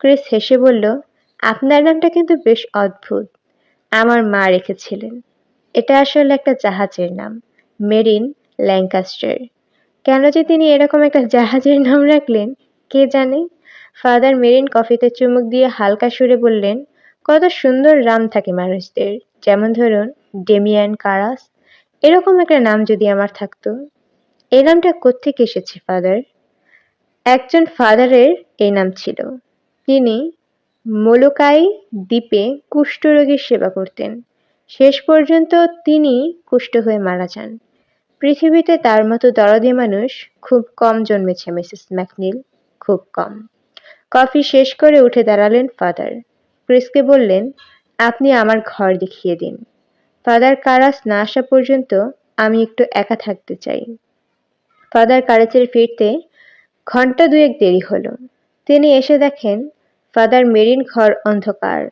Chris হেসে বলল, আপনার নামটা কিন্তু বেশ অদ্ভুত। আমার মা রেখেছিলেন। এটা আসলে একটা জাহাজের নাম, মেরিন ল্যাঙ্কাস্টার। কেন যে তিনি এরকম একটা জাহাজের নাম রাখলেন, কে জানে? ফাদার মেরিন কফিতে চুমুক দিয়ে হালকা সুরে বললেন, কত সুন্দর নাম থাকে মানুষদের। যেমন ধরুন, ডেমিয়ান কারাস। এরকম একটা নাম যদি আমার থাকতো। এই নামটা কোত্থেকে এসেছে, ফাদার? একজন ফাদারের এই নাম ছিল। তিনি মোলোকাই দ্বীপে কুষ্ঠরোগীর সেবা করতেন। শেষ পর্যন্ত তিনি কুষ্ঠ হয়ে মারা যান। পৃথিবীতে তার মতো দরদি মানুষ খুব কম জন্মেছে, মিসেস ম্যাকনিল, খুব কম। কফি শেষ করে উঠে দাঁড়ালেন ফাদার। ক্রিসকে বললেন, আপনি আমার ঘর দেখিয়ে দিন। ফাদার কারাস না আসা পর্যন্ত আমি একটু একা থাকতে চাই। ফাদার কারাচের ফিরতে ঘণ্টা দুয়েক দেরি হলো। তিনি এসে দেখেন ফাদার মেরিন ঘর অন্ধকার।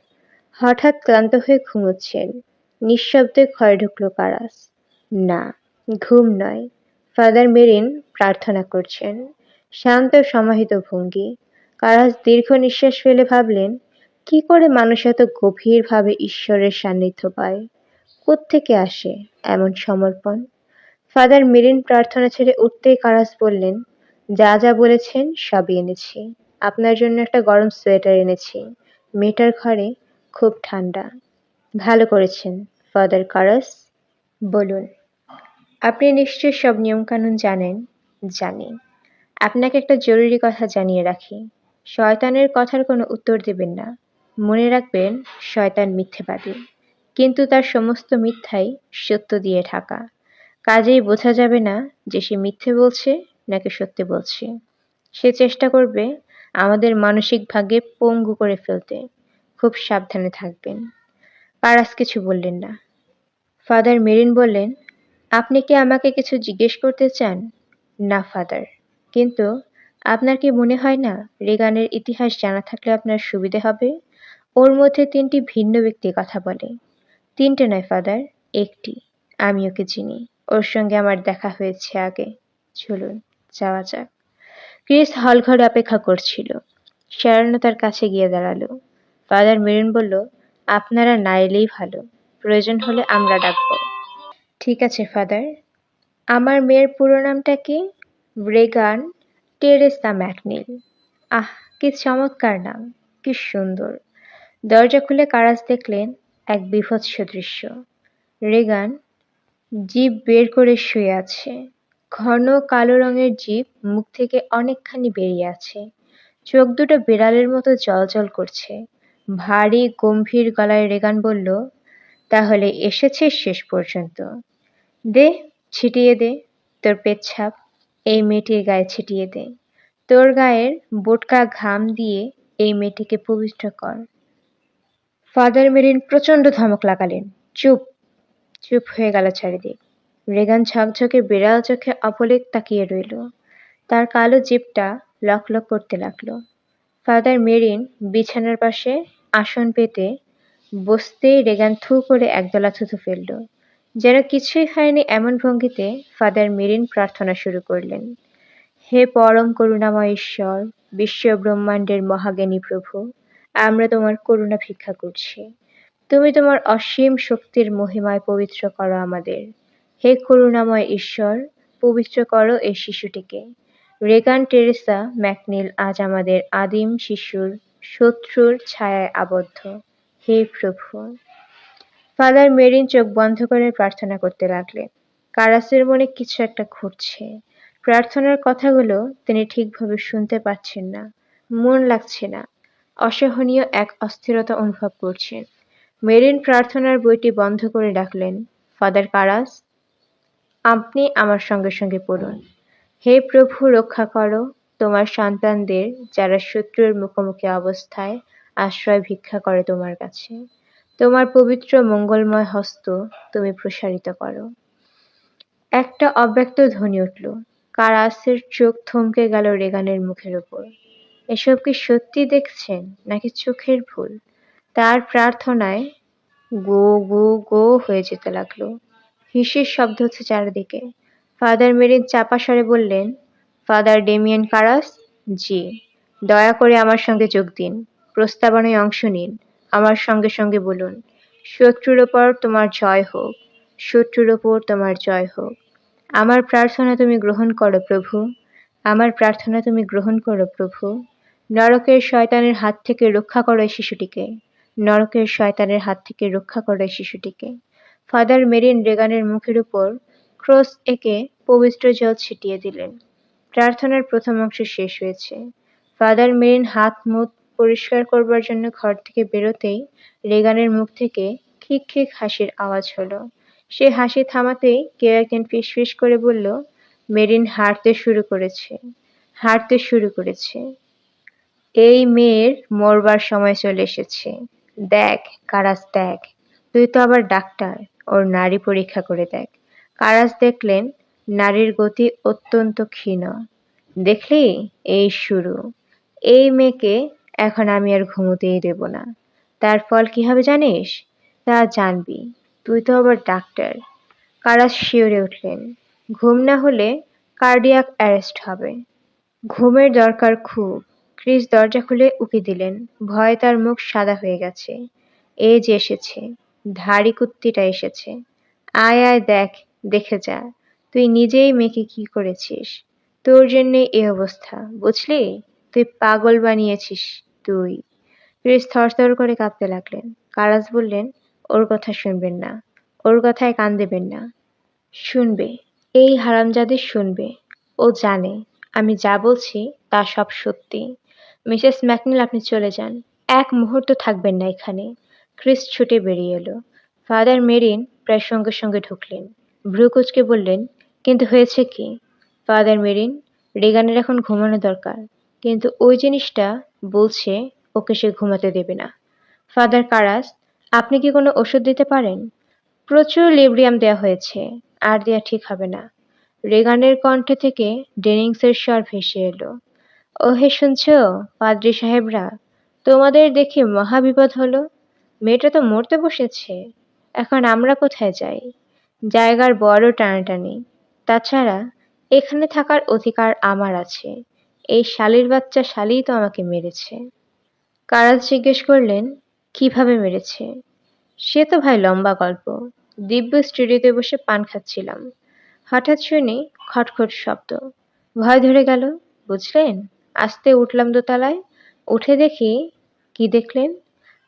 হঠাৎ ক্লান্ত হয়ে ঘুমোচ্ছেন। নিঃশব্দে ঘরে ঢুকলো কারাস। না, ঘুম নয়। ফাদার মেরিন প্রার্থনা করছেন। শান্ত, সমাহিত ভঙ্গি। কারাস দীর্ঘ নিঃশ্বাস ফেলে ভাবলেন, কি করে মানুষ এত গভীরভাবে ঈশ্বরের সান্নিধ্য পায়? কোত্থেকে আসে এমন সমর্পণ? ফাদার মেরিন প্রার্থনা ছেড়ে উঠতেই কারাস বললেন, যা যা বলেছেন সবই এনেছি। আপনার জন্য একটা গরম সোয়েটার এনেছি। মেয়েটার ঘরে খুব ঠান্ডা। ভালো করেছেন, ফাদার কারাস। বলুন, আপনি নিশ্চয়ই সব নিয়মকানুন জানেন? জানি। আপনাকে একটা জরুরি কথা জানিয়ে রাখি। শয়তানের কথার কোনো উত্তর দেবেন না। মনে রাখবেন, শয়তান মিথ্যেবাদী। কিন্তু তার সমস্ত মিথ্যাই সত্য দিয়ে ঢাকা। কাজেই বোঝা যাবে না যে সে মিথ্যে বলছে নাকি সত্যি বলছে। সে চেষ্টা করবে আমাদের পঙ্গু করে ফেলতে খুব সাবধানে থাকবেন। পারাস কিছু বললেন না। ফাদার মেরিন বললেন, আপনি কি আমাকে কিছু জিজ্ঞেস করতে চান? না, ফাদার। কিন্তু আপনার কি মনে হয় না, রেগানের ইতিহাস জানা থাকলে আপনার সুবিধে হবে? ওর মধ্যে তিনটি ভিন্ন ব্যক্তি কথা বলে। তিনটে নয়, ফাদার, একটি। আমি ওকে চিনি। ওর সঙ্গে আমার দেখা হয়েছে আগে। চলুন, যাওয়া যাক। ক্রিস হলঘরে অপেক্ষা করছিল। শ্যারনও তার কাছে গিয়ে দাঁড়াল। ফাদার মেরিন বলল, আপনারা না এলেই ভালো। প্রয়োজন হলে আমরা ডাকবো। ঠিক আছে, ফাদার। আমার মেয়ের পুরো নামটা কি? Reagan Teresa McNeil. আহ, কি চমৎকার নাম, কি সুন্দর। দরজা খুলে কারাজ দেখলেন এক বিভৎস দৃশ্য। রেগান জিভ বের করে শুয়ে আছে। ঘন কালো রঙের জিভ মুখ থেকে অনেকখানি বেরিয়ে আছে। চোখ দুটো বিড়ালের মতো জলজল করছে। ভারী, গম্ভীর গলায় রেগান বলল, তাহলে এসেছে শেষ পর্যন্ত। দে, ছিটিয়ে দে, তোর পেচ্ছাপ এই মেয়েটির গায়ে ছিটিয়ে দে। তোর গায়ের বোটকা ঘাম দিয়ে এই মেয়েটিকে পবিত্র কর। ফাদার মেরিন প্রচণ্ড ধমক লাগালেন। চুপ চুপ হয়ে গেল চারিদিক। রেগান ঝকঝকে বিড়াল চোখে অপলেক তাকিয়ে রইল। তার কালো জিপটা লক লক করতে লাগল। ফাদার মেরিন বিছানার পাশে আসন পেতে বসতেই রেগান থু করে একদলা থুথু ফেলল। যেন কিছুই হয়নি এমন ভঙ্গিতে ফাদার মেরিন প্রার্থনা শুরু করলেন। হে পরম করুণাময় ঈশ্বর বিশ্ব ব্রহ্মাণ্ডের মহাজ্ঞানী প্রভু, আমরা তোমার করুণা ভিক্ষা করছি। তুমি তোমার অসীম শক্তির মহিমায় পবিত্র করো আমাদের। হে করুণাময় ঈশ্বর, পবিত্র করো এই শিশুটিকে। রেগান টেরেসা ম্যাকনিল আজ আমাদের আদিম শিশুর শত্রুর ছায়ায় আবদ্ধ। হে প্রভু। ফাদার মেরিন চোখ বন্ধ করে প্রার্থনা করতে লাগলেন। কারাসের মনে কিছু একটা ঘুরছে। প্রার্থনার কথাগুলো তিনি ঠিকভাবে শুনতে পাচ্ছেন না। মন লাগছে না। অসহনীয় এক অস্থিরতা অনুভব করছেন মেরিন প্রার্থনার বইটি বন্ধ করে ডাকলেন ফাদার কারাস আপনি আমার সঙ্গে সঙ্গে পড়ুন। হে প্রভু, রক্ষা করো। তোমার সন্তানদের যারা শত্রুর মুখোমুখি অবস্থায় আশ্রয় ভিক্ষা করে তোমার কাছে। তোমার পবিত্র মঙ্গলময় হস্ত তুমি প্রসারিত করো। একটা অব্যক্ত ধ্বনি উঠল। কারাসের চোখ থমকে গেল রেগানের মুখের ওপর এসব কি সত্যি দেখছেন নাকি চোখের ভুল? তার প্রার্থনায় গো গো গো হয়ে যেতে লাগল। হিসের শব্দ হচ্ছে চারিদিকে। ফাদার মেরিন চাপা স্বরে বললেন, ফাদার ডেমিয়ান কারাস, জি। দয়া করে আমার সঙ্গে যোগ দিন। প্রস্তাবনায় অংশ নিন। আমার সঙ্গে সঙ্গে বলুন, শত্রুর ওপর তোমার জয় হোক, শত্রুর ওপর তোমার জয় হোক। আমার প্রার্থনা তুমি গ্রহণ করো প্রভু। আমার প্রার্থনা তুমি গ্রহণ করো প্রভু। নরকের শয়তানের হাত থেকে রক্ষা করো এই শিশুটিকে। নরকের শয়তানের হাত থেকে রক্ষা করো এই শিশুটিকে। ফাদার মেরিন রেগানের মুখের উপর ক্রস এঁকে পবিত্র জল ছিটিয়ে দিলেন। প্রার্থনার প্রথম অংশ শেষ হয়েছে। ফাদার মেরিন হাত মুখ পরিষ্কার করবার জন্য ঘর থেকে বেরোতেই রেগানের মুখ থেকে খিক খিক হাসির আওয়াজ হলো। সে হাসি থামাতেই কেউ একজন ফিসফিস করে বলল, মেরিন হাঁটতে শুরু করেছে, হাঁটতে শুরু করেছে। এই মেয়ের মরবার সময় চলে এসেছে। দেখ, কারাস দেখ, তুই তো আবার ডাক্তার। ওর নারী পরীক্ষা করে দেখ। কারাস দেখলেন নারীর গতি অত্যন্ত ক্ষীণ। দেখলি? এই শুরু। এই মেয়েকে এখন আমি আর ঘুমোতেই দেব না। তার ফল কি হবে জানিস? তা জানবি। তুই তো আবার ডাক্তার। কারাস শিওরে উঠলেন। ঘুম না হলে কার্ডিয়াক অ্যারেস্ট হবে। ঘুমের দরকার খুব। ক্রিস দরজা খুলে উকি দিলেন। ভয়ে তার মুখ সাদা হয়ে গেছে। এ যে এসেছে। ধাড়ি কুত্তিটা এসেছে। আয় আয়, দেখ, দেখে যা। তুই নিজেই মেয়েকে কি করেছিস? তোর জন্যে এ অবস্থা, বুঝলি? তুই পাগল বানিয়েছিস তুই। ক্রিস থরথর করে কাঁপতে লাগলেন। কারাস বললেন, ওর কথা শুনবেন না। ওর কথায় কান দেবেন না। শুনবে। এই হারামজাদের শুনবে। ও জানে। আমি যা বলছি তা সব সত্যি। মিসেস ম্যাকনিল, আপনি চলে যান। এক মুহূর্ত থাকবেন না এখানে। ক্রিস ছুটে বেরিয়ে এলো। ফাদার মেরিন প্রায় সঙ্গে সঙ্গে ঢুকলেন। ভ্রুকুচকে বললেন, কিন্তু হয়েছে কি? ফাদার মেরিন, রেগানের এখন ঘুমানো দরকার। কিন্তু ওই জিনিসটা বলছে ওকে সে ঘুমাতে দেবে না। ফাদার কারাস, আপনি কি কোনো ওষুধ দিতে পারেন? প্রচুর লিব্রিয়াম দেওয়া হয়েছে, আর দেয়া ঠিক হবে না রেগানের কণ্ঠে থেকে ডেনিংসের স্বর ভেসে এলো। ও হে শুনছ, পাদ্রি সাহেবরা, তোমাদের দেখে মহাবিপদ হলো। মেয়েটা তো মরতে বসেছে। এখন আমরা কোথায় যাই? জায়গার বড় টানাটানি। তাছাড়া এখানে থাকার অধিকার আমার আছে। এই শালির বাচ্চা শালিই তো আমাকে মেরেছে। কারাজ জিজ্ঞেস করলেন, কীভাবে মেরেছে? সে তো ভাই লম্বা গল্প। দিব্য স্টুডিওতে বসে পান খাচ্ছিলাম। হঠাৎ শুনি খটখট শব্দ। ভয় ধরে গেল, বুঝলেন, আস্তে উঠলাম দোতলায়। উঠে দেখি, কি দেখলেন?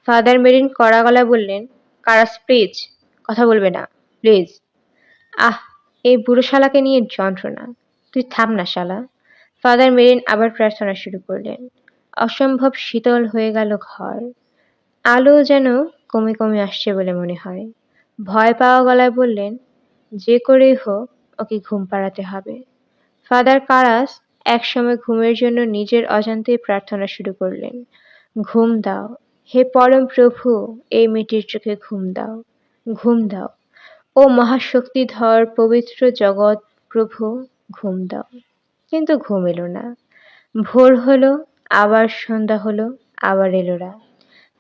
ফাদার মেরিন কড়া গলায় বললেন, কারাস, প্লিজ, কথা বলবে না, প্লিজ। আহ, এই বুড়ো শালাকে নিয়ে যন্ত্রণা, তুই থাম না শালা। ফাদার মেরিন আবার প্রার্থনা শুরু করলেন, অসম্ভব শীতল হয়ে গেল ঘর, আলো যেন কমে কমে আসছে বলে মনে হয়। ভয় পাওয়া গলায় বললেন, যে করেই হোক, ওকে ঘুম পাড়াতে হবে। ফাদার কারাস একসময় ঘুমের জন্য নিজের অজান্তেই প্রার্থনা শুরু করলেন, ঘুম দাও হে পরম প্রভু, এই মেয়েটির চোখে ঘুম দাও ঘুম দাও। ও মহাশক্তিধর পবিত্র জগৎ প্রভু, ঘুম দাও। কিন্তু ঘুম এলো না। ভোর হলো, আবার সন্ধ্যা হলো, আবার এলো না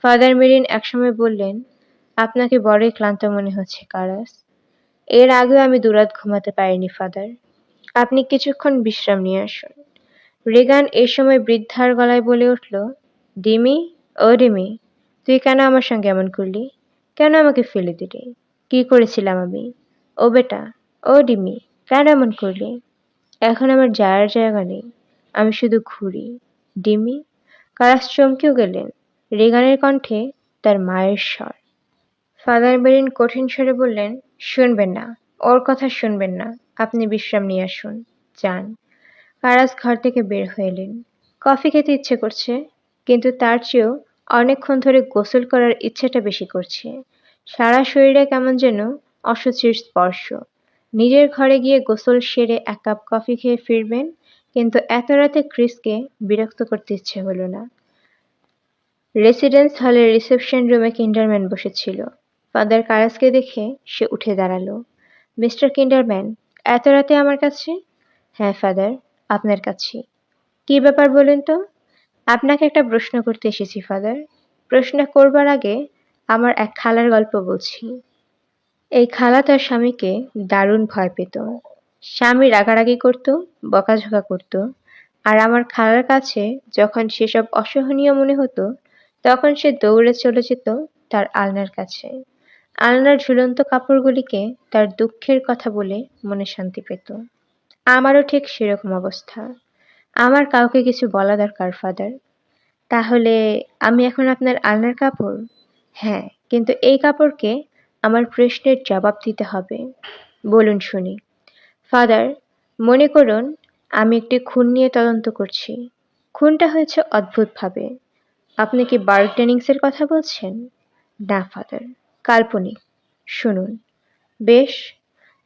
ফাদার মেরিন একসময় বললেন, আপনাকে বড়ই ক্লান্ত মনে হচ্ছে, কারাস। এর আগেও আমি দুরাত ঘুমাতে পারিনি, ফাদার। আপনি কিছুক্ষণ বিশ্রাম নিয়ে আসুন। রেগান এ সময় বৃদ্ধার গলায় বলে উঠল, ডিমি, ও ডিমি তুই কেন আমার সঙ্গে এমন করলি? কেন আমাকে ফেলে দিলি? কি করেছিলাম আমি? ও বেটা, ও ডিমি, কেন এমন করলি? এখন আমার যাওয়ার জায়গা নেই, আমি শুধু ঘুরি। ডিমি কারাস চমকেও গেলেন। রেগানের কণ্ঠে তার মায়ের স্বর। ফাদার বেরিন কঠিন স্বরে বললেন, শুনবেন না, ওর কথা শুনবেন না, আপনি বিশ্রাম নিয়ে আসুন, যান। কারাস ঘর থেকে বের হয়ে এলেন। কফি খেতে ইচ্ছে করছে, কিন্তু তার চেয়েও অনেকক্ষণ ধরে গোসল করার ইচ্ছেটা বেশি করছে। সারা শরীরে কেমন যেন অসুচির স্পর্শ। নিজের ঘরে গিয়ে গোসল সেরে এক কাপ কফি খেয়ে ফিরবেন, কিন্তু এত রাতে ক্রিসকে বিরক্ত করতে ইচ্ছে হলো না। রেসিডেন্স হলের রিসেপশন রুমে কিন্ডারম্যান বসেছিল। ফাদার কারাসকে দেখে সে উঠে দাঁড়াল। মিস্টার কিন্ডারম্যান, এত রাতে আমার কাছে? হ্যাঁ ফাদার, আপনার কাছে। কি ব্যাপার বলুন তো? আপনাকে একটা প্রশ্ন করতে এসেছি, ফাদার। প্রশ্ন করবার আগে আমার এক খালার গল্প বলছি। এই খালা তার স্বামীকে দারুণ ভয় পেত। স্বামী রাগারাগি করত, বকাঝকা করত। আর আমার খালার কাছে যখন সেসব অসহনীয় মনে হতো, তখন সে দৌড়ে চলে যেত তার আলনার কাছে। আলনার ঝুলন্ত কাপড়গুলিকে তার দুঃখের কথা বলে মনে শান্তি পেত। আমারও ঠিক সেরকম অবস্থা। আমার কাউকে কিছু বলা দরকার, ফাদার। তাহলে আমি এখন আপনার আলনার কাপড়? হ্যাঁ কিন্তু এই কাপড়কে আমার প্রশ্নের জবাব দিতে হবে। বলুন শুনি। ফাদার, মনে করুন আমি একটি খুন নিয়ে তদন্ত করছি। খুনটা হয়েছে অদ্ভুতভাবে। আপনি কি বার্ক ডেনিংসের কথা বলছেন? না, ফাদার। কাল্পনিক। শুনুন। বেশ,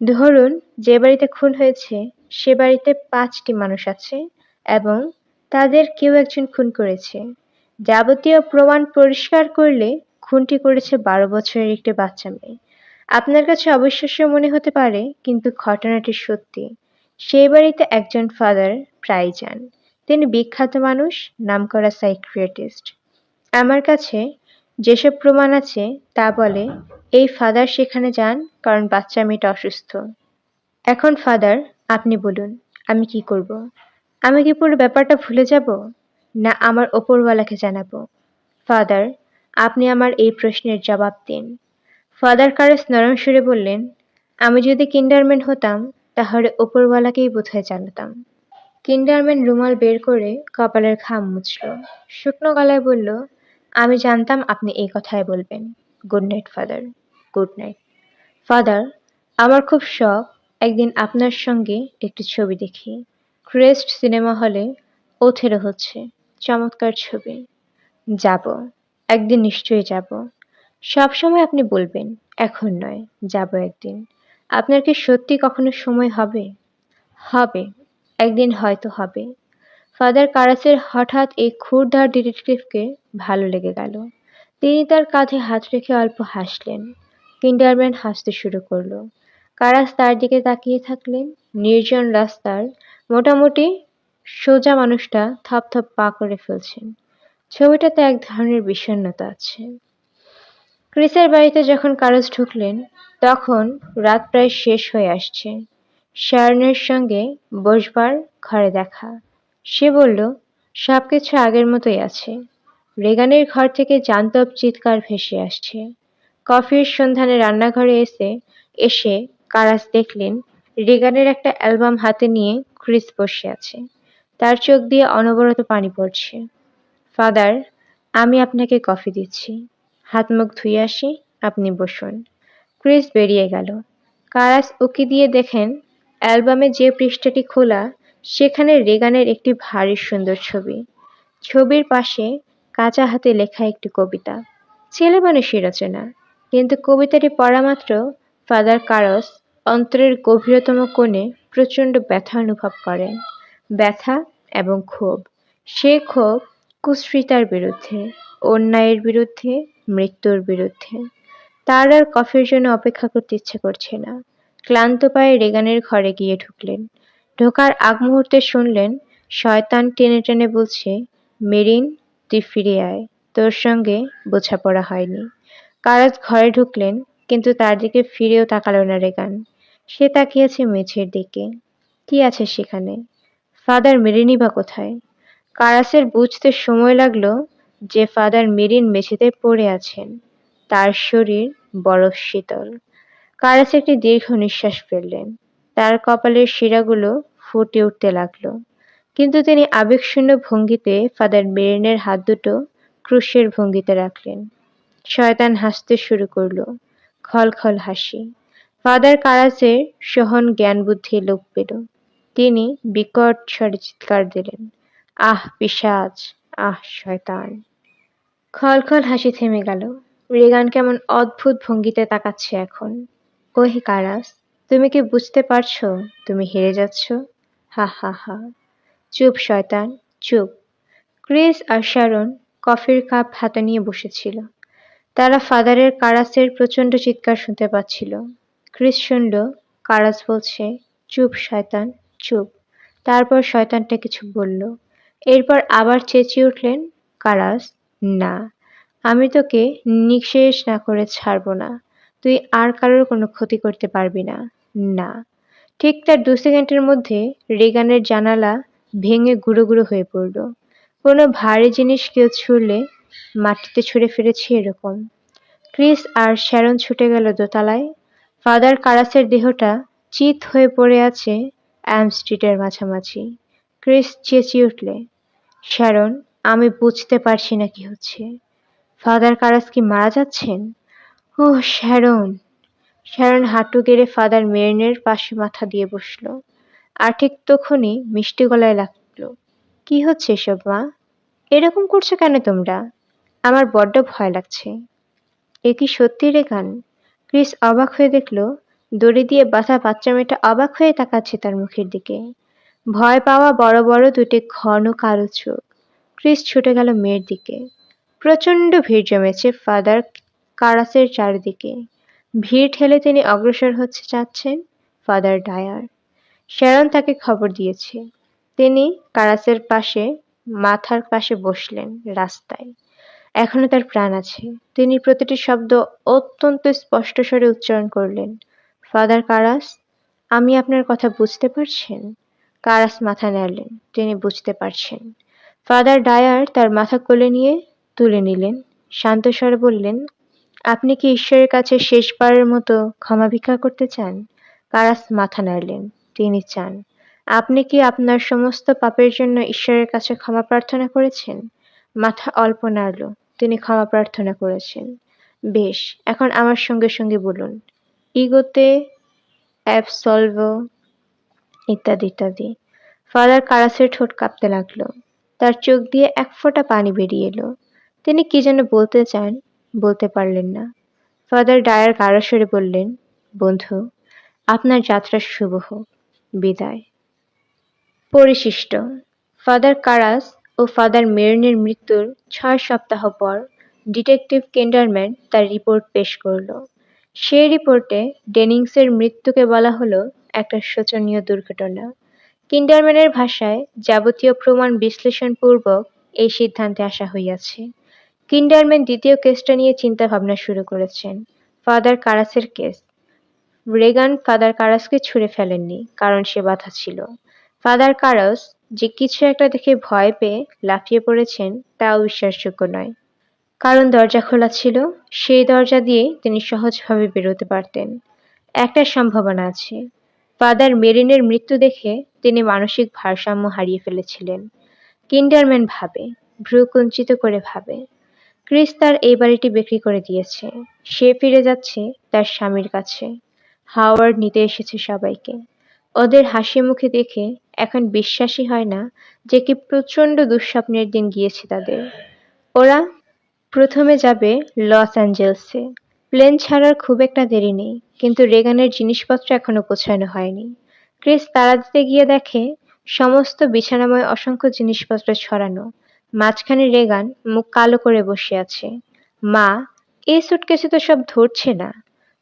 ধরুন যে বাড়িতে খুন হয়েছে, সে বাড়িতে পাঁচটি মানুষ আছে। এবং তাদের কেউ একজন খুন করেছে। যাবতীয় প্রমাণ পরিষ্কার করলে খুনটি করেছে বারো বছরের একটি বাচ্চা মেয়ে। আপনার কাছে অবিশ্বাস্য মনে হতে পারে, কিন্তু ঘটনাটি সত্যি। সেই বাড়িতে একজন ফাদার প্রায় যান তিনি বিখ্যাত মানুষ নামকরা সাইক্রিয়াটিস্ট আমার কাছে যেসব প্রমাণ আছে, তা বলে, এই ফাদার সেখানে যান, কারণ বাচ্চা মেয়েটা অসুস্থ। এখন ফাদার, আপনি বলুন, আমি কি করব? আমি কি পুরো ব্যাপারটা ভুলে যাব? না, আমার ওপরওয়ালাকে জানাব। ফাদার, আপনি আমার এই প্রশ্নের জবাব দিন। ফাদার কারেস নরম সুরে বললেন, আমি যদি কিন্ডারম্যান হতাম, তাহলে ওপরওয়ালাকেই বোধহয় জানাতাম। কিন্ডারম্যান রুমাল বের করে কপালের ঘাম মুছল। শুকনো গলায় বলল, আমি জানতাম আপনি এই কথাই বলবেন। Good night, father, good night. Father, আমার খুব শখ, একদিন আপনার সঙ্গে একটি ছবি দেখি। ক্রেস্ট সিনেমা হলে ওথেরো হচ্ছে। চমৎকার ছবি। যাব। একদিন নিশ্চয়ই যাব। সবসময় আপনি বলবেন, এখন নয়, যাব একদিন। আপনার কি সত্যি কখনো সময় হবে? হবে। একদিন হয়তো হবে। ফাদার কারাসের হঠাৎ এই ক্ষুরধার ডিটেকটিভকে ভালো লেগে গেল। তিনি তার কাঁধে হাত রেখে অল্প হাসলেন। কিন্ডারম্যান হাসতে শুরু করল। কারাস তার দিকে তাকিয়ে থাকলেন। নির্জন রাস্তার মোটামুটি সোজা মানুষটা থপ থপ পা করে ফেলছেন ছবিটাতে এক ধরনের বিষণ্ণতা আছে। ক্রিসের বাড়িতে যখন কারস ঢুকলেন, তখন রাত প্রায় শেষ হয়ে আসছে। শারনের সঙ্গে বসবার ঘরে দেখা। সে বলল সব কিছু আগের মতোই আছে। রেগানের ঘর থেকে জান্তব চিৎকার ভেসে আসছে। কফির সন্ধানে রান্নাঘরে এসে এসে কারাস দেখলেন রেগানের একটা অ্যালবাম হাতে নিয়ে ক্রিস বসে আছে। তার চোখ দিয়ে অনবরত পানি পড়ছে। ফাদার, আমি আপনাকে কফি দিচ্ছি। হাত মুখ ধুয়ে আসি, আপনি বসুন। ক্রিস বেরিয়ে গেল। কারাস উকি দিয়ে দেখেন, অ্যালবামে যে পৃষ্ঠাটি খোলা, সেখানে রেগানের একটি ভারী সুন্দর ছবি। ছবির পাশে কাঁচা হাতে লেখা একটি কবিতা। ছেলে মানুষই রচনা কিন্তু কবিতাটি পড়া মাত্র ফাদার কারস অন্তরের গভীরতম কোণে প্রচণ্ড ব্যথা অনুভব করেন ব্যথা এবং ক্ষোভ। সে ক্ষোভ কুশ্রিতার বিরুদ্ধে, অন্যায়ের বিরুদ্ধে, মৃত্যুর বিরুদ্ধে। তার আর কফির জন্য অপেক্ষা করতে ইচ্ছে করছে না। ক্লান্ত পায়ে রেগানের ঘরে গিয়ে ঢুকলেন। ঢোকার আগ মুহূর্তে শুনলেন, শয়তান টেনে টেনে বলছে, মেরিন, তুই ফিরে আয়। তোর সঙ্গে বোঝাপড়া হয়নি। কারাজ ঘরে ঢুকলেন, কিন্তু তার দিকে ফিরেও তাকালো না রেগান। সে তাকিয়েছে মেঝের দিকে। কি আছে সেখানে? ফাদার মেরিনই বা কোথায়? কারাসের বুঝতে সময় লাগল যে ফাদার মেরিন মেঝেতে পড়ে আছেন। তার শরীর বরফ শীতল। কারাস একটি দীর্ঘ নিঃশ্বাস ফেললেন। তার কপালের শিরাগুলো ফুটে উঠতে লাগল। কিন্তু তিনি আবেগশূন্য ভঙ্গিতে ফাদার মেরিনের হাত দুটো ক্রুশের ভঙ্গিতে রাখলেন। শয়তান হাসতে শুরু করল। খলখল হাসি। ফাদার কারাসের সহন জ্ঞান বুদ্ধি লোক পেল। তিনি বিকট স্বরে চিৎকার দিলেন। আহ পিসাজ আহ, শয়তান। খলখল হাসি থেমে গেল। রেগান কেমন অদ্ভুত ভঙ্গিতে তাকাচ্ছে এখন। ওহে কারাস তুমি কি বুঝতে পারছ? তুমি হেরে যাচ্ছ? হা হা হা। চুপ, শয়তান, চুপ। ক্রিস আর শারন কফির কাপ হাতে নিয়ে বসেছিল। তারা ফাদারের কারাসের প্রচণ্ড চিৎকার শুনতে পাচ্ছিল। শুনল কারাস বলছে, চুপ শয়তান, চুপ। তারপর শয়তানটা কিছু বলল। এরপর আবার চেঁচিয়ে উঠলেন কারাস না, আমি তোকে নিঃশেষ না করে ছাড়বো না। তুই আর কারোর কোনো ক্ষতি করতে পারবি না। না। ঠিক তার দু সেকেন্ডের মধ্যে রেগানের জানালা ভেঙে গুঁড়ো গুঁড়ো হয়ে পড়ল। কোনো ভারী জিনিস কেউ ছুঁড়লে মাটিতে ছুঁড়ে ফিরেছি এরকম। ক্রিস আর শ্যারন ছুটে গেল দোতলায়। ফাদার কারাসের দেহটা চিত হয়ে পড়ে আছে অ্যাম স্ট্রিটের মাঝামাঝি। ক্রিস চেঁচিয়ে উঠলে, শ্যারন, আমি বুঝতে পারছি না কি হচ্ছে। ফাদার কারাস কি মারা যাচ্ছেন? ও, শ্যারন। শ্যারন হাঁটু গেড়ে ফাদার মেরিনের পাশে মাথা দিয়ে বসল। আর ঠিক তখনই মিষ্টি গলায় লাগল, কি হচ্ছে এসব, মা? এরকম করছ কেন তোমরা? আমার বড্ড ভয় লাগছে। এ কি সত্যি রে গান? ক্রিস অবাক হয়ে দেখল, দড়ি দিয়ে বাঁধা বাচ্চা মেয়েটা অবাক হয়ে তাকাচ্ছে তার মুখের দিকে। ভয় পাওয়া বড় বড় দুটি ঘন কালো চোখ। ক্রিস ছুটে গেল মেয়ের দিকে। প্রচণ্ড ভিড় জমেছে ফাদার কারাসের চারিদিকে। ভিড় ঠেলে তিনি অগ্রসর হচ্ছে চাচ্ছেন ফাদার ডায়ার। শ্যারন তাকে খবর দিয়েছে। তিনি কারাসের পাশে, মাথার পাশে বসলেন রাস্তায়। এখনও তার প্রাণ আছে। তিনি প্রতিটি শব্দ অত্যন্ত স্পষ্ট স্বরে উচ্চারণ করলেন। ফাদার কারাস, আমি আপনার কথা বুঝতে পারছেন? কারাস মাথা নাড়লেন, তিনি বুঝতে পারছেন। ফাদার ডায়ার তার মাথা কোলে নিয়ে তুলে নিলেন। শান্ত স্বরে বললেন, আপনি কি ঈশ্বরের কাছে শেষবারের মতো ক্ষমা ভিক্ষা করতে চান? কারাস মাথা নাড়লেন, তিনি চান। আপনি কি আপনার সমস্ত পাপের জন্য ঈশ্বরের কাছে ক্ষমা প্রার্থনা করেছেন? মাথা অল্প নাড়ল তিনি ক্ষমা প্রার্থনা করেছেন। বেশ, এখন আমার সঙ্গে সঙ্গে বলুন। ইগোতে অ্যাবসলভ ইত্যাদি ইত্যাদি। ফাদার কারাসের ঠোঁট কাঁপতে লাগল। তার চোখ দিয়ে এক ফোঁটা পানি বেরিয়ে এলো। তিনি কি যেন বলতে চান, বলতে পারলেন না। ফাদার ডায়ার কারাসরে বললেন, বন্ধু, আপনার যাত্রা শুভ হোক। বিদায়। পরিশিষ্ট। ফাদার কারাস ও ফাদার মেরনের মৃত্যুর ছয় সপ্তাহ পর ডিটেকটিভ কেন্ডারম্যান তার রিপোর্ট পেশ করল। সেই রিপোর্টে ডেনিংসের মৃত্যুকে বলা হলো একটা শোচনীয় দুর্ঘটনা। কিন্ডারম্যানের ভাষায় যাবতীয় প্রমাণ বিশ্লেষণপূর্বক এই সিদ্ধান্তে আসা হইয়াছে। কিন্ডারম্যান দ্বিতীয় কেসটা নিয়ে চিন্তা ভাবনা শুরু করেছেন। ফাদার কারাসের কেস। রেগান ফাদার কারাসকে ছুঁড়ে ফেলেননি, কারণ সে বাধা ছিল। ফাদার কারাস যে কিছু একটা দেখে ভয় পেয়ে লাফিয়ে পড়েছেন, তাও বিশ্বাসযোগ্য নয়। কারণ দরজা খোলা ছিল, সেই দরজা দিয়ে তিনি সহজভাবে বেরোতে পারতেন। একটা সম্ভাবনা আছে। ফাদার মেরিনের মৃত্যু দেখে তিনি মানসিক ভারসাম্য হারিয়ে ফেলেছিলেন। কিন্ডারম্যান ভাবে ভ্রু কুঞ্চিত করে ভাবে। ক্রিস তার এই বাড়িটি বিক্রি করে দিয়েছে। সে ফিরে যাচ্ছে তার স্বামীর কাছে। হাওয়ার্ড নিতে এসেছে সবাইকে। ওদের হাসি মুখে দেখে এখন বিশ্বাসই হয় না যে কি প্রচণ্ড দুঃস্বপ্নের দিন গিয়েছে তাদের। ওরা প্রথমে যাবে লস অ্যাঞ্জেলসে। প্লেন ছাড়ার খুব একটা দেরি নেই, কিন্তু রেগানের জিনিসপত্র এখনও পৌঁছানো হয়নি। ক্রিস তারা দিতে গিয়ে দেখে সমস্ত বিছানাময় অসংখ্য জিনিসপত্র ছড়ানো। মাঝখানে রেগান মুখ কালো করে বসে আছে। মা, এই সুটকেসে তো সব ধরছে না।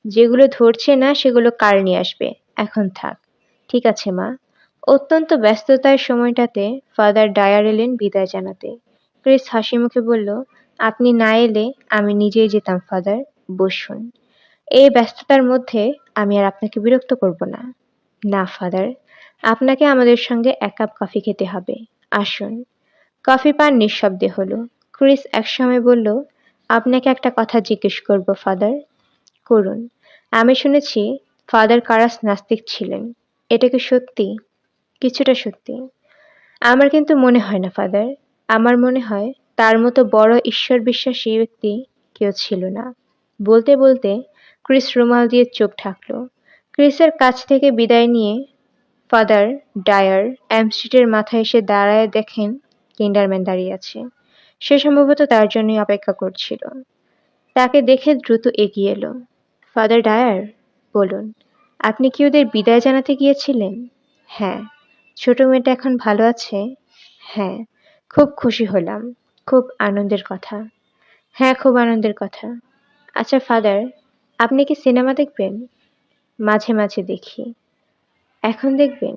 যেগুলো ধরছে না, সেগুলো কার নিয়ে আসবে। এখন থাক। ঠিক আছে, মা। অত্যন্ত ব্যস্ততার সময়টাতে ফাদার ডায়ার এলেন বিদায় জানাতে। ক্রিস হাসি মুখে বলল, আপনি না এলে আমি নিজেই যেতাম, ফাদার। বসুন। এই ব্যস্ততার মধ্যে আমি আর আপনাকে বিরক্ত করব না। না, ফাদার। আপনাকে আমাদের সঙ্গে এক কাপ কফি খেতে হবে। আসুন। কফি পান নিঃশব্দে হলো। ক্রিস একসময় বলল, আপনাকে একটা কথা জিজ্ঞেস করব, ফাদার। করুন। আমি শুনেছি ফাদার কারাস নাস্তিক ছিলেন। এটা কি সত্যি? কিছুটা সত্যি। আমার কিন্তু মনে হয় না, ফাদার। আমার মনে হয় তার মতো বড় ঈশ্বর বিশ্বাসী ব্যক্তি কেউ ছিল না। বলতে বলতে ক্রিস রুমাল দিয়ে চোখ ঢাকলো। ক্রিসের কাছ থেকে বিদায় নিয়ে ফাদার ডায়ার অ্যামস্ট্রিটের মাথায় এসে দাঁড়ায় দেখেন কিন্ডারম্যান দাঁড়িয়ে আছে। সে সম্ভবত তার জন্যই অপেক্ষা করছিল। তাকে দেখে দ্রুত এগিয়ে এলো। ফাদার ডায়ার, বলুন। আপনি কি ওদের বিদায় জানাতে গিয়েছিলেন? হ্যাঁ। ছোট মেয়েটা এখন ভালো আছে? হ্যাঁ। খুব খুশি হলাম। খুব আনন্দের কথা। হ্যাঁ খুব আনন্দের কথা। আচ্ছা ফাদার, আপনি কি সিনেমা দেখবেন? মাঝে মাঝে দেখি। এখন দেখবেন?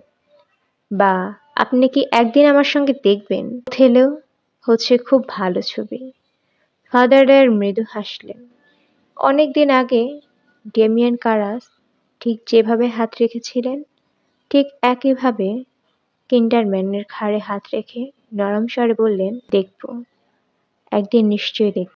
বা, আপনি কি একদিন আমার সঙ্গে দেখবেন? থেলেও হচ্ছে খুব ভালো ছবি। ফাদার ডায়ার মৃদু হাসলেন। অনেক দিন আগে ডেমিয়ান কারাস ঠিক যেভাবে হাত রেখেছিলেন, ঠিক একইভাবে কিন্ডারম্যানের ঘাড়ে হাত রেখে নরম স্বরে বললেন, দেখব, একদিন নিশ্চয়ই দেখব।